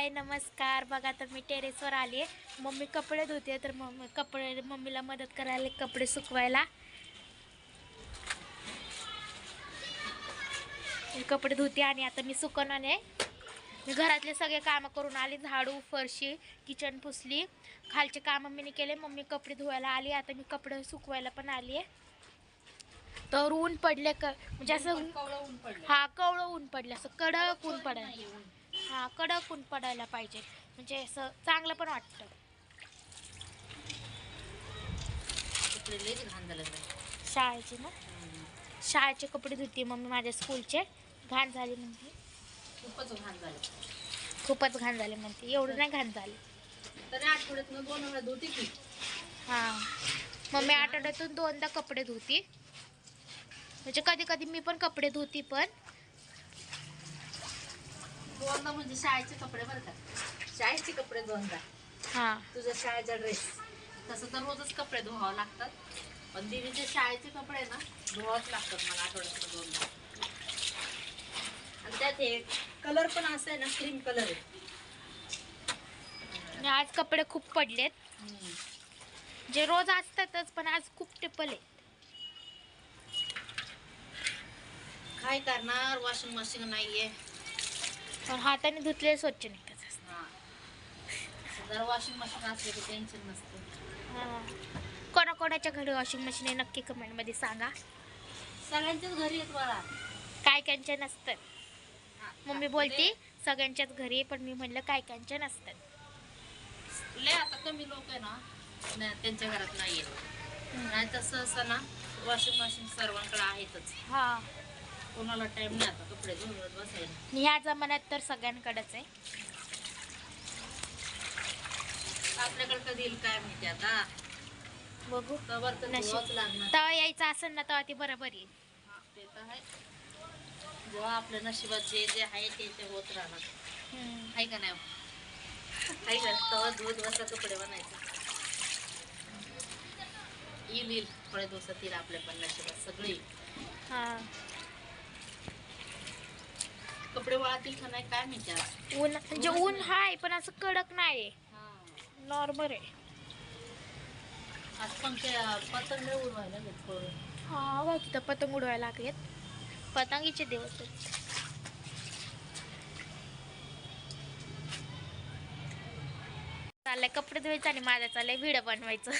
हाय नमस्कार. बघा तर मी टेरेसवर आली आहे. मम्मी कपडे धुते तर मम्मी कपडे मम्मीला मदत करायला कपडे सुकवायला. कपडे धुते आणि आता मी सुकवणार आहे. मी घरातले सगळे कामं करून आली झाडू फरशी किचन पुसली. खालचे कामं मी केले मम्मी कपडे धुवायला आली. आता मी कपडे सुकवायला पण आली आहे. तर ऊन पडले क म्हणजे असं पडलं हा कवळं ऊन पडलं असं कडक ऊन ऊन. हा कडक ऊन पडायला पाहिजे. म्हणजे असं चांगलं पण वाटतं. घाण झालं. शाळेचे ना? शाळेचे कपडे धुते मम्मी माझ्या स्कूलचे. घाण झाली म्हणते. खूपच घाण झालं. खूपच घाण झाले म्हणते. एवढं नाही घाण झाले. तरी आठवड्यातनं दोन वेळा धुते की. हां. मम्मी आठवड्यातून दोनदा कपडे धुती. म्हणजे कधी कधी मी पण कपडे धुती पण. दोनदा म्हणजे शाळेचे कपडे बरं का? शाळेचे कपडे दोनदा हां. तुझा शाळेचा ड्रेस तसं तर रोजच कपडे धुवावं लागतात. पण दिदीचे शाळेचे कपडे ना धुवावंच लागतात मला आठवड्यातनं दोनदा. आणि त्यात एक कलर पण असं आहे ना क्रीम कलर आहे. आज कपडे खूप पडलेत. जे रोज असतातच पण आज खूप टिपल आहे काय करणार? वॉशिंग मशीन नाहीये. पण हाताने धुतले स्वच्छ निघतात हा. जर वॉशिंग मशीन असले की टेन्शन नसतं. हां. कोणाकोणाच्या घरी वॉशिंग मशीन आहे नक्की कमेंटमध्ये सांगा. सगळ्यांच्याच घरी येत बाळा. काय कांच्या नसतात मम्मी बोलती सगळ्यांच्याच घरी पण मी म्हणलं काय कांच्या नसतात लय आता कमी लोक आहे ना न- त्यांच्या घरात नाही येत नाही तसं असं ना वॉशिंग मशीन सर्वांकडे आहेतच. हा. कोणाला टाइम नाही आता कपडे धुवत बसायला. ह्या जमान्यात तर सगळ्यांकडेच आहे. आपल्याकडे कधी येईल काय माहिती आता? बघू. कवर तर नशीब. धुवावंच लागणार. तेव्हा यायचं असेल ना तेव्हा ती बरोबर येईल. हा, ते तर आहे. जेव्हा आपल्या नशिबाचे जे आहे ते ते होत राहणार. हम्म. आहे का नाही? आहे का? तेव्हा धुवत बसा कपडे बनायचे. येईल येईल. थोड्या दिवसात येईल आपल्या पण नशिबात सगळे हा. कपडे वाळतील का नाही काय माहिती आज? ऊन म्हणजे ऊन हाय पण असं कडक नाही. नॉर्मल आहे. आज पंखे पतंग उडवायला. हा बघ तिथं पतंग उडवायला लागलेत. पतंगीचे दिवस आहेत. चाललंय कपडे धुवायचं आणि माझा चाललंय व्हिडिओ बनवायचं.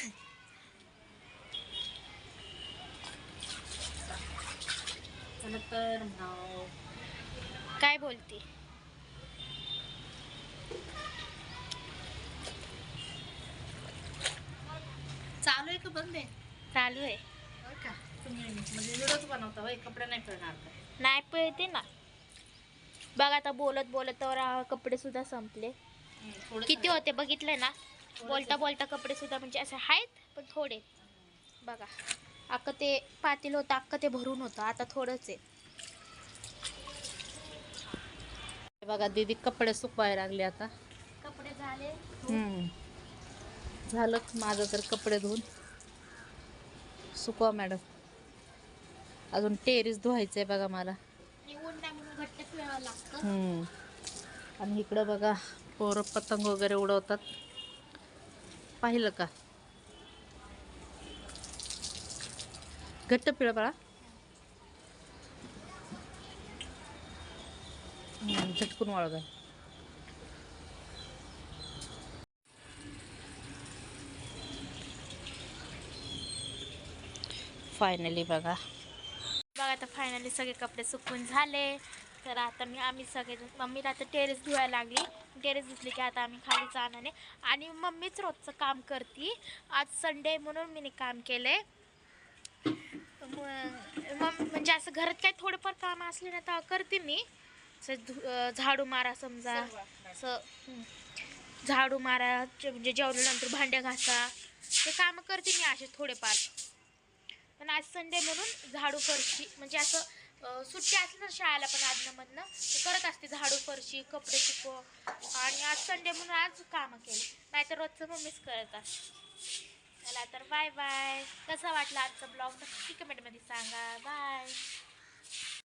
चला तर. काय बोलते? चालू आहे का बंद आहे? चालू आहे. होय का? तुम्ही म्हणजे व्हिडिओच बनवता होय? कपडे नाही करणार का? नाही पळते ना. बघ आता बोलत बोलत तर कपडे सुद्धा संपले. हम्म, थोडं किती. होते बघितले ना? बोलता बोलता कपडे सुद्धा म्हणजे असे आहेत पण थोडे. बघा. अख्खं ते पातील होतं अख्खं ते भरून होतं. आता थोडंच आहे हे बघा दीदी कपडे सुकवायला लागले आता. कपडे झाले. झालं माझं तर कपडे धुवून. सुकवा मॅडम. अजून टेरिस धुवायचंय बघा मला. आणि इकडं बघा पोरं पतंग वगैरे उडवतात. पाहिलं का? घट्ट पिळ बाळा. झटकून वाळगा फायनली बघा. बघा आता फायनली सगळे कपडे सुकून झाले. तर आता मी आम्ही सगळे मम्मीला आता टेरेस धुवायला लागली. टेरेस धुतली की आता आम्ही खाली जाणार आहे. आणि मम्मीच रोजचं काम करते. आज संडे म्हणून मी काम केलंय. मग मग म्हणजे असं घरात काही थोडंफार काम असले ना तर करते मी. झाडू मारा समजा. असं. झाडू मारा म्हणजे जेवल्यानंतर भांड्या घासा. ते कामं करते मी असे थोडेफार. पण आज संडे म्हणून झाडू फरशी म्हणजे असं सुट्टी असली ना शाळेला पण आदनमधनं तर करत असते झाडू फरशी कपडे सुकव आणि आज संडे म्हणून आज कामं केली. नाहीतर रोजचं मम्मीच करत असते. चला तर बाय बाय. कसा वाटला आजचा ब्लॉग? नक्की कमेंटमध्ये सांगा. बाय.